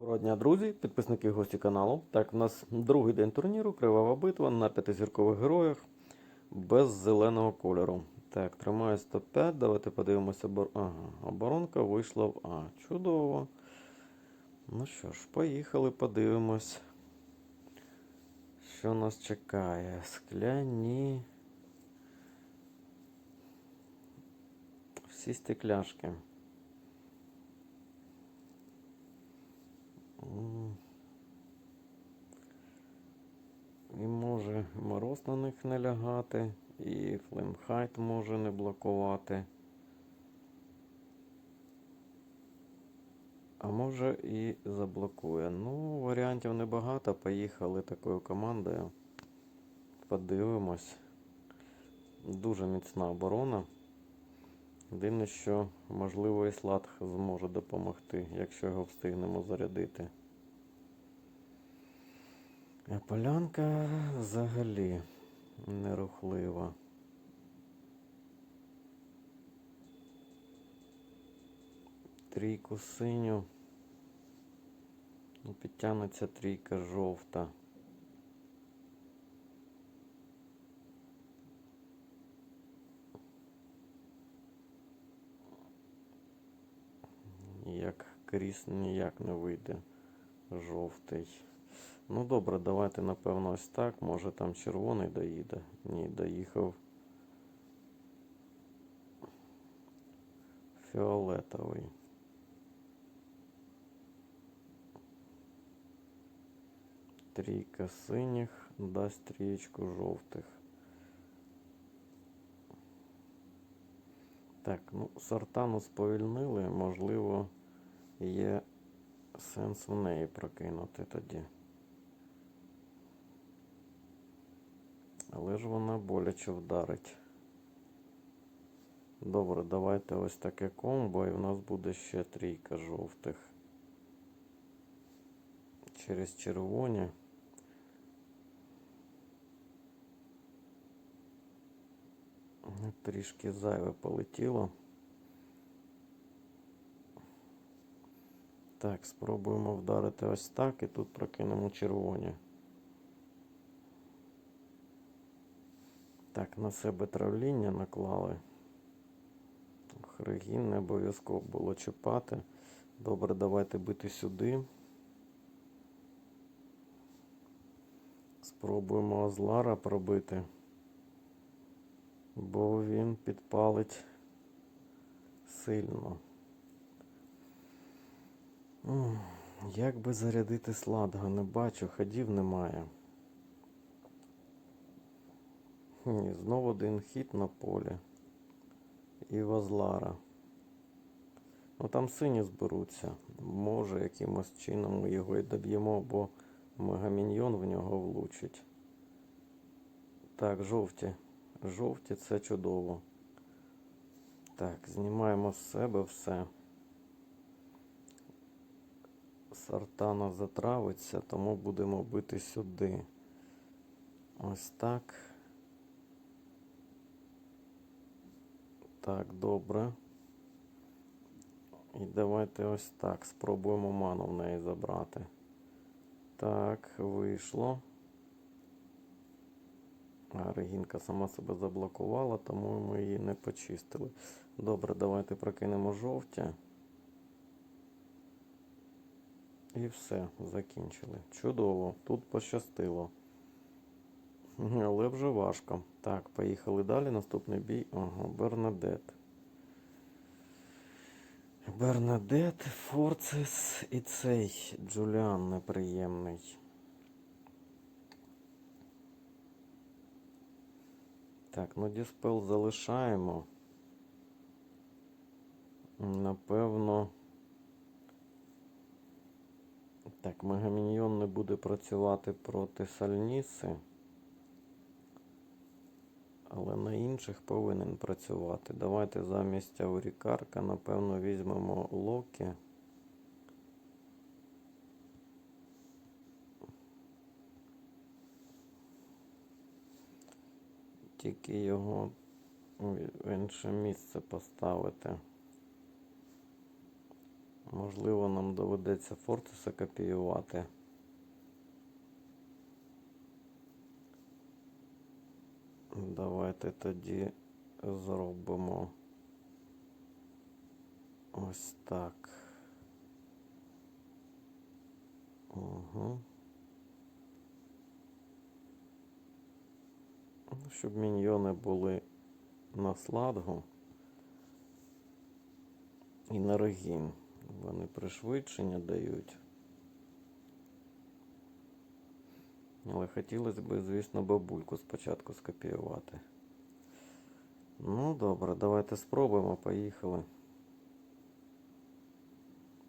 Доброго дня, друзі, підписники і гості каналу. Так, у нас другий день турніру, кривава битва на п'ятизіркових героях без зеленого кольору. Так, тримаю 105. Давайте подивимося. Ага, оборонка вийшла в А. Чудово. Ну що ж, поїхали, подивимось. Що нас чекає? Скляні. Всі стекляшки. І може мороз на них не лягати, і флеймхайт може не блокувати. А може і заблокує. Ну, варіантів небагато. Поїхали такою командою. Подивимось. Дуже міцна оборона. Єдине, що можливо і Сладх зможе допомогти, якщо його встигнемо зарядити. А полянка взагалі нерухлива. Трійку синю. Ну, Підтягнеться трійка жовта. Як кріс ніяк не вийде жовтий. Ну добре, давайте напевно ось так. Може там червоний доїде. Ні, доїхав. Фіолетовий. Трійка синіх дасть трієчку жовтих. Так, ну, сортану сповільнили, можливо, є сенс в неї прокинути тоді. Але ж вона боляче вдарить. Добре, давайте ось таке комбо, і в нас буде ще трійка жовтих. Через червоні. Трішки зайве полетіло. Так, спробуємо вдарити ось так і тут прокинемо червоні. Так, на себе травління наклали. Хригін не обов'язково було чіпати. Добре, давайте бити сюди. Спробуємо Азлара пробити. Бо він підпалить сильно. Як би зарядити сладга? Не бачу, ходів немає. Ні, знову один хід на полі. І Вазлара. Ну там сині зберуться. Може якимось чином ми його і доб'ємо, бо мегаміньйон в нього влучить. Так, жовті. Жовті це чудово. Так, знімаємо з себе все. Сартана затравиться, тому будемо бити сюди. Ось так. Так, добре. І давайте ось так. Спробуємо ману в неї забрати. Так, вийшло. А Регінка сама себе заблокувала, тому ми її не почистили. Добре, давайте прокинемо жовті. І все, закінчили. Чудово, тут пощастило. Але вже важко. Так, поїхали далі. Наступний бій. Ага, Бернадет. Бернадет, Форцес і цей Джуліан неприємний. Так, ну діспел залишаємо. Напевно. Так, Мегаміньйон не буде працювати проти Сальніси. Але на інших повинен працювати. Давайте замість Аурікарка, напевно, візьмемо Локі. Тільки його в інше місце поставити. Можливо, нам доведеться Фортеса копіювати. Давайте тоді зробимо ось так. Угу. Щоб міньйони були на сладгу і на регін. Вони пришвидшення дають. Але хотілося б, звісно, бабульку спочатку скопіювати. Ну, добре, давайте спробуємо, поїхали.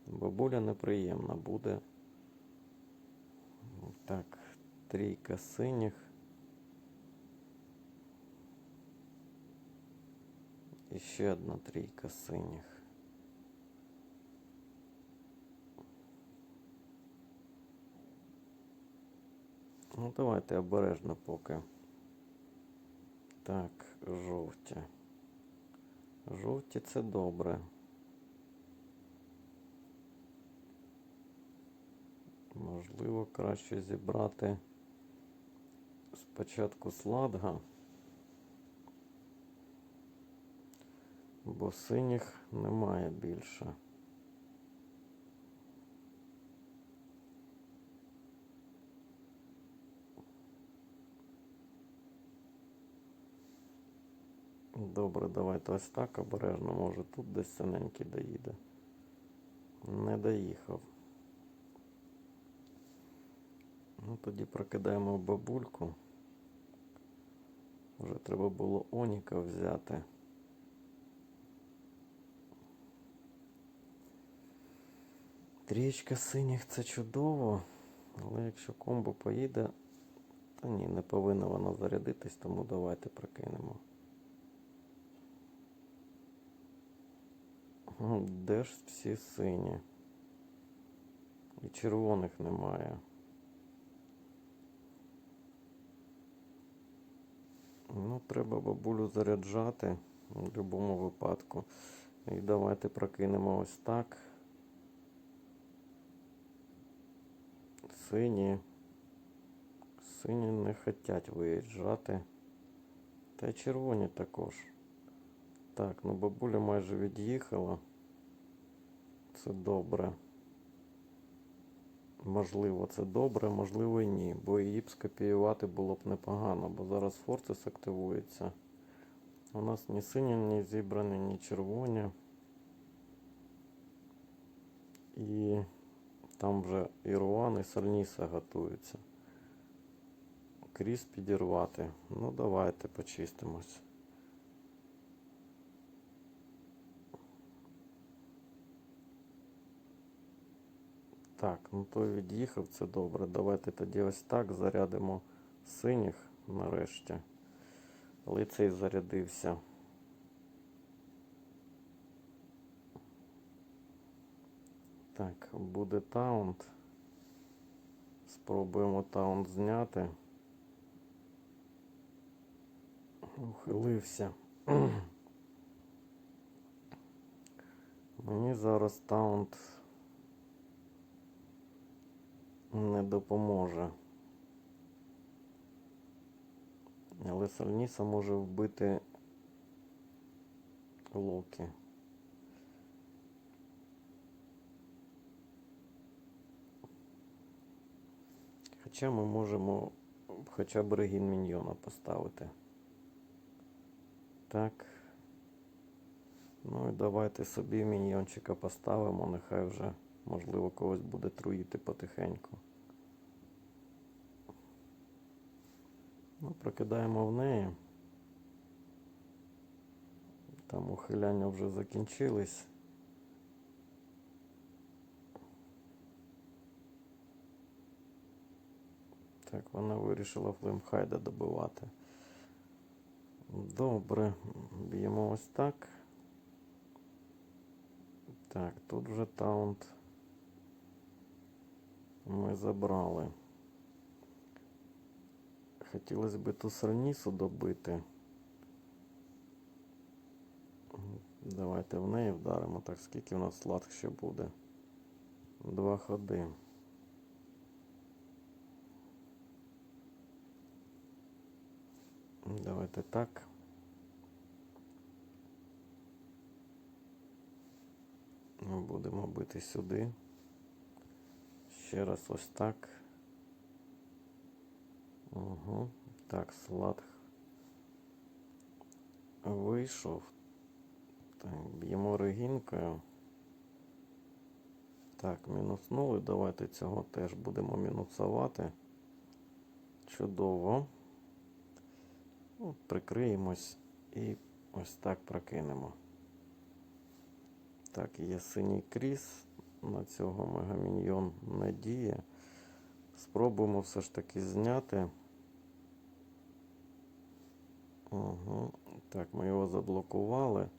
Бабуля неприємна буде. Так, трійка синіх. І ще одна трійка синіх. Ну, давайте обережно поки. Так, жовті. Жовті це добре. Можливо, краще зібрати спочатку сладга, бо синіх немає більше. Добре, давайте ось так обережно, може тут десь синенький доїде. Не доїхав. Ну, тоді прокидаємо бабульку. Вже треба було Оніка взяти. Трієчка синіх це чудово, але якщо комбо поїде, то ні, не повинна вона зарядитись, тому давайте прокинемо. Де ж всі сині? І червоних немає. Ну, треба бабулю заряджати в будь-якому випадку. І давайте прокинемо ось так. Сині. Сині не хочуть виїжджати. Та й червоні також. Так, ну бабуля майже від'їхала. Це добре. Можливо, це добре, можливо і ні. Бо її б скопіювати було б непогано, бо зараз Форцес активується. У нас ні сині не зібрані, ні червоні. І там вже і Руан, і Сальніса готуються. Кріс підірвати. Ну давайте почистимось. Так, ну той від'їхав, це добре. Давайте тоді ось так зарядимо синіх нарешті. Лицей зарядився. Так, буде таунт. Спробуємо таунт зняти. Ухилився. Мені зараз таунт не допоможе. Але Сальніса може вбити Локі. Хоча ми можемо хоча б регін міньйона поставити. Так. Ну і давайте собі міньйончика поставимо, нехай вже, можливо, когось буде труїти потихеньку. Ну, прокидаємо в неї. Там ухиляння вже закінчились. Так, вона вирішила Флеймхайда добивати. Добре, б'ємо ось так. Так, тут вже таунт ми забрали. Хотілося б ту сальнісу добити. Давайте в неї вдаримо. Так, скільки в нас слад ще буде? Два ходи. Давайте так. Будемо бити сюди. Ще раз ось так. Угу. Так, слад вийшов. Так, б'ємо регінкою. Так, мінуснули. Давайте цього теж будемо мінусувати. Чудово. Ну, прикриємось і ось так прокинемо. Так, є синій кріс. На цього мегаміньйон не. Спробуємо все ж таки зняти. Угу. Так, ми його заблокували.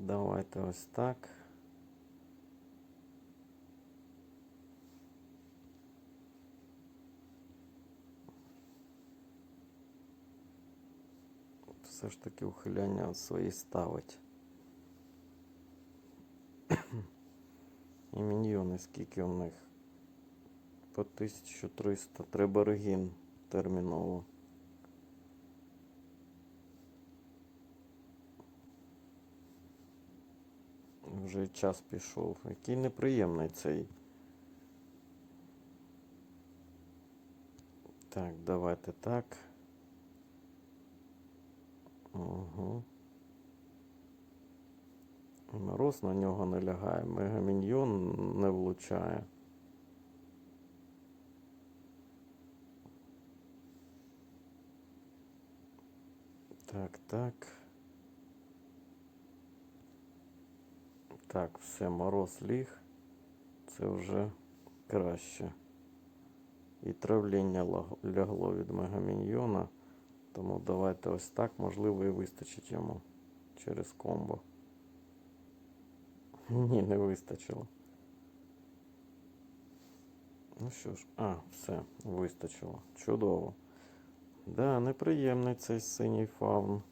Давайте ось так. Все ж таки ухиляння свої ставить. І скільки у них? По 1300. Треба регін терміново. Вже час пішов. Який неприємний цей. Так, давайте так. Угу. Мороз на нього не лягає. Мегаміньйон не влучає. Так, так. Так, все, мороз ліг. Це вже краще. І травління лягло від мегаміньйона. Тому давайте ось так, можливо, і вистачить йому через комбо. Ні, не вистачило. Ну що ж, а, все, вистачило. Чудово. Да, неприємний цей синій фаун.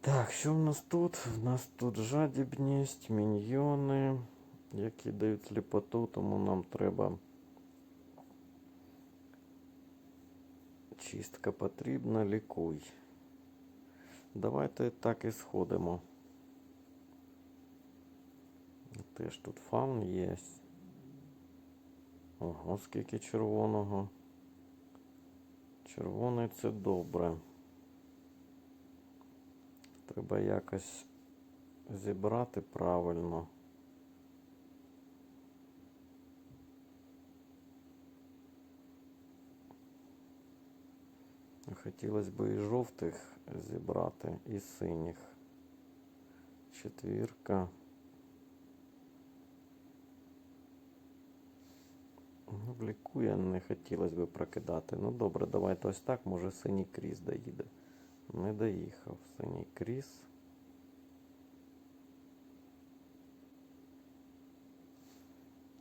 Так, що в нас тут? У нас тут жадібність, міньйони, які дають сліпоту, тому нам треба. Чистка потрібна, лікуй. Давайте так і сходимо. Теж тут фаун є. Ого, скільки червоного. Червоний це добре. Треба якось зібрати правильно. Хотілося б і жовтих зібрати, і синіх. Четвірка. Ну, в лікує не хотілося б прокидати. Ну добре, давайте ось так, може синій кріс доїде. Не доїхав синій кріс.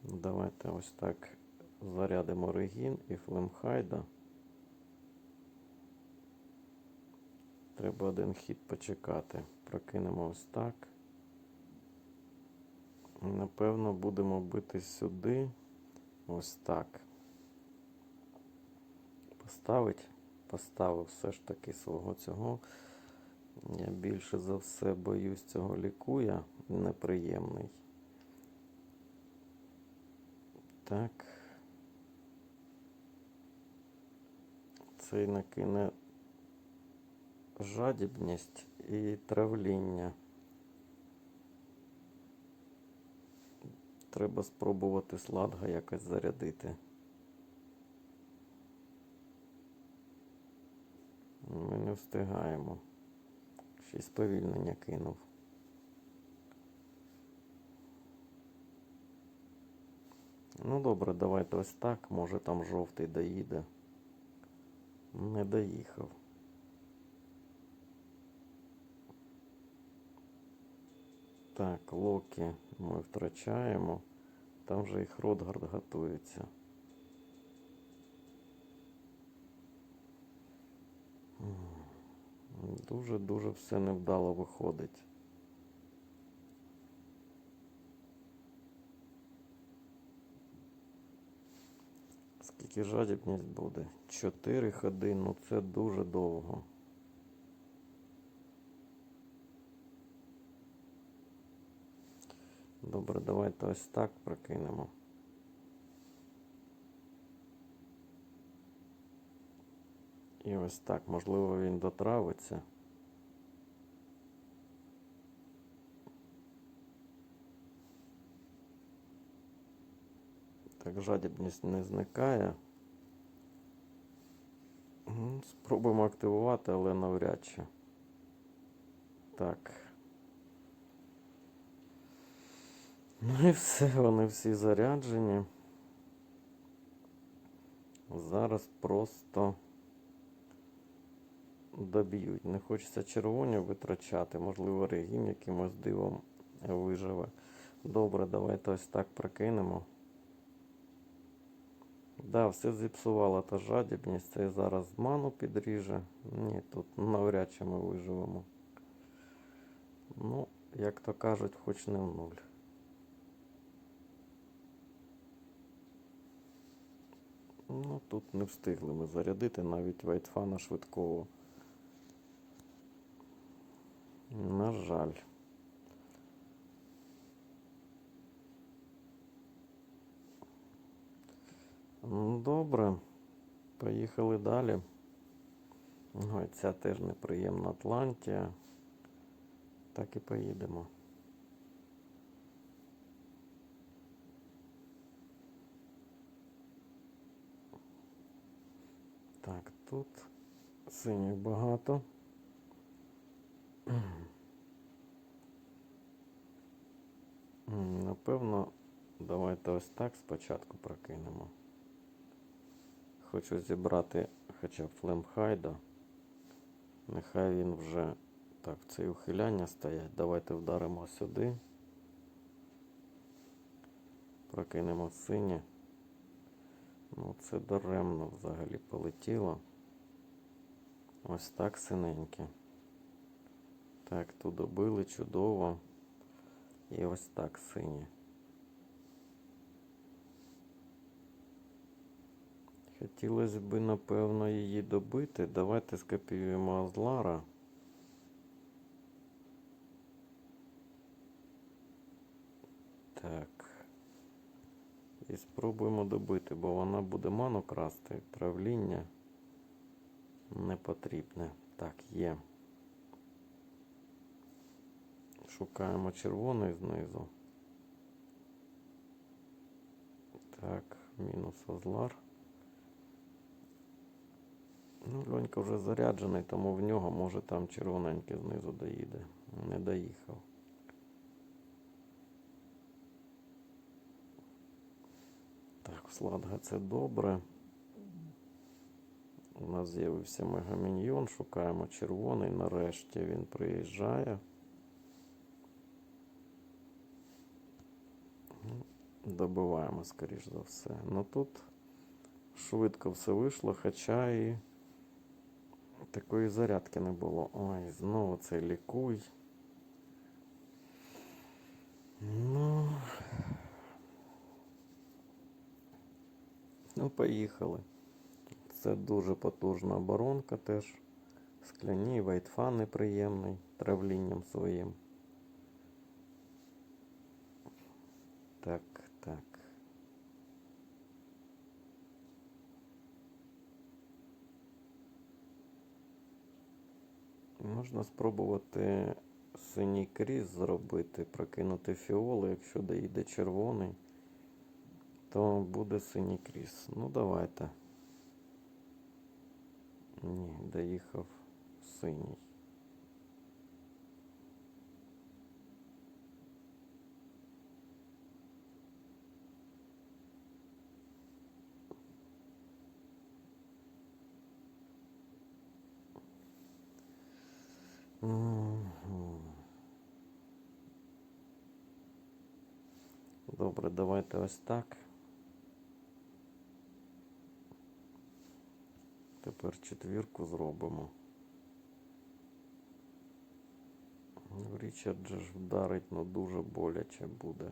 Давайте ось так зарядимо регін і флемхайда. Треба один хід почекати. Прокинемо ось так. Напевно, будемо бити сюди. Ось так. Поставить. Поставив все ж таки свого цього. Я більше за все боюсь цього лікуя. Неприємний. Так. Цей накине жадібність і травління. Треба спробувати сладга якось зарядити. Ми не встигаємо. Ще й сповільнення кинув. Ну добре, давайте ось так. Може там жовтий доїде. Не доїхав. Так, Локі ми втрачаємо. Там вже і Ротгард готується. Дуже-дуже все невдало виходить. Скільки жадібність буде? Чотири ходи, ну це дуже довго. Добре, давайте ось так прокинемо. І ось так, можливо, він дотравиться. Так, жадібність не зникає. Спробуємо активувати, але навряд чи. Так. Ну і все, вони всі заряджені. Зараз просто доб'ють. Не хочеться червоні витрачати, можливо, регін якимось дивом виживе. Добре, давайте ось так прокинемо. Да, все зіпсувала та жадібність. Це зараз ману підріже. Ні, тут навряд чи ми виживемо. Ну, як то кажуть, хоч не в нуль. Ну, тут не встигли ми зарядити навіть вайтфана швидкого. На жаль. Ну, Добре. Поїхали далі. Ой, ця теж неприємна Атлантія. Так і поїдемо. Так, тут синіх багато. Напевно, давайте ось так спочатку прокинемо. Хочу зібрати хоча б флемхайда. Нехай він вже так, це ухиляння стоять. Давайте вдаримо сюди. Прокинемо синє. Ну, це даремно взагалі полетіло. Ось так синеньке. Так, тут добили чудово. І ось так синє. Хотілося б, напевно, її добити. Давайте скопіюємо Азлара. Так. І спробуємо добити, бо вона буде ману красти. Травління не потрібне. Так, є. Шукаємо червоний знизу. Так, мінус Азлар. Ну, Льонька вже заряджений, тому в нього може там червоненький знизу доїде. Не доїхав. Так, Сладга це добре. У нас з'явився мегаміньйон, шукаємо червоний. Нарешті він приїжджає. Ну, Добиваємо, скоріш за все. Ну тут швидко все вийшло, хоча і такої зарядки не було. Ой, знову цей лікуй. Ну. Ну, поїхали. Це дуже потужна оборонка теж. Скляні, вайтфан неприємний травлінням своїм. Так, так. Можна спробувати синій кріс зробити, прокинути фіоли, якщо доїде червоний, то буде синій кріс. Ну давайте. Ні, доїхав синій. Мгм. Добре, давайте ось так. Тепер четвірку зробимо. Річард же ж вдарить, ну дуже боляче буде.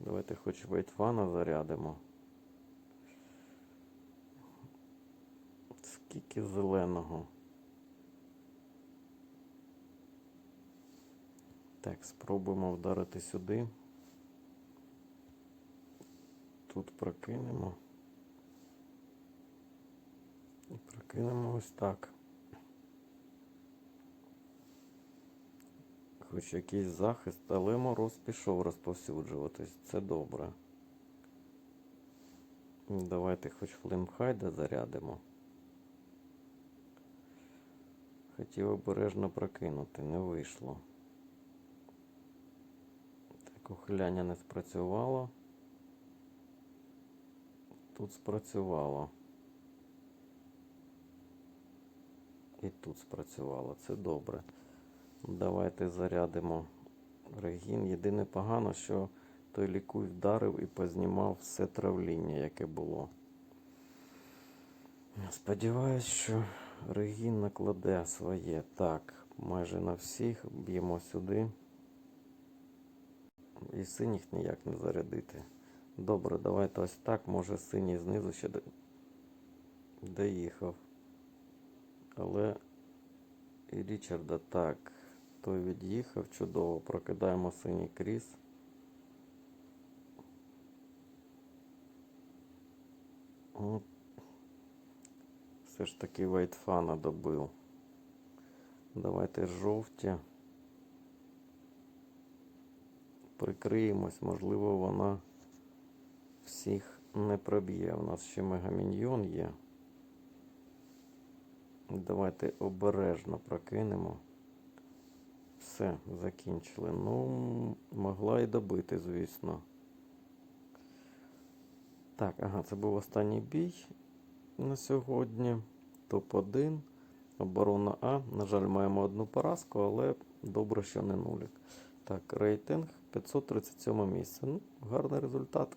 Давайте хоч вейтфана зарядимо. Скільки зеленого. Так, спробуємо вдарити сюди. Тут прокинемо. І прокинемо ось так. Хоч якийсь захист, але мороз пішов розповсюджуватись. Це добре. Давайте хоч флеймхайда зарядимо. Хотів обережно прокинути, не вийшло. Так, ухиляння не спрацювало. Тут спрацювало. І тут спрацювало. Це добре. Давайте зарядимо регін. Єдине погано, що той лікуй вдарив і познімав все травління, яке було. Сподіваюсь, що регін накладе своє. Так, майже на всіх б'ємо сюди. І синіх ніяк не зарядити. Добре, давайте ось так. Може синій знизу ще доїхав. Але і Річарда так. Той від'їхав чудово. Прокидаємо синій кріс. От. Все ж таки Вайтфана добив. Давайте жовті. Прикриємось, можливо, вона всіх не проб'є. У нас ще мегаміньйон є. Давайте обережно прокинемо. Все, закінчили. Ну, могла і добити, звісно. Так, ага, це був останній бій на сьогодні. Топ-1. Оборона А. На жаль, маємо одну поразку, але добре, що не нулік. Так, рейтинг 537 місце. Ну, гарний результат.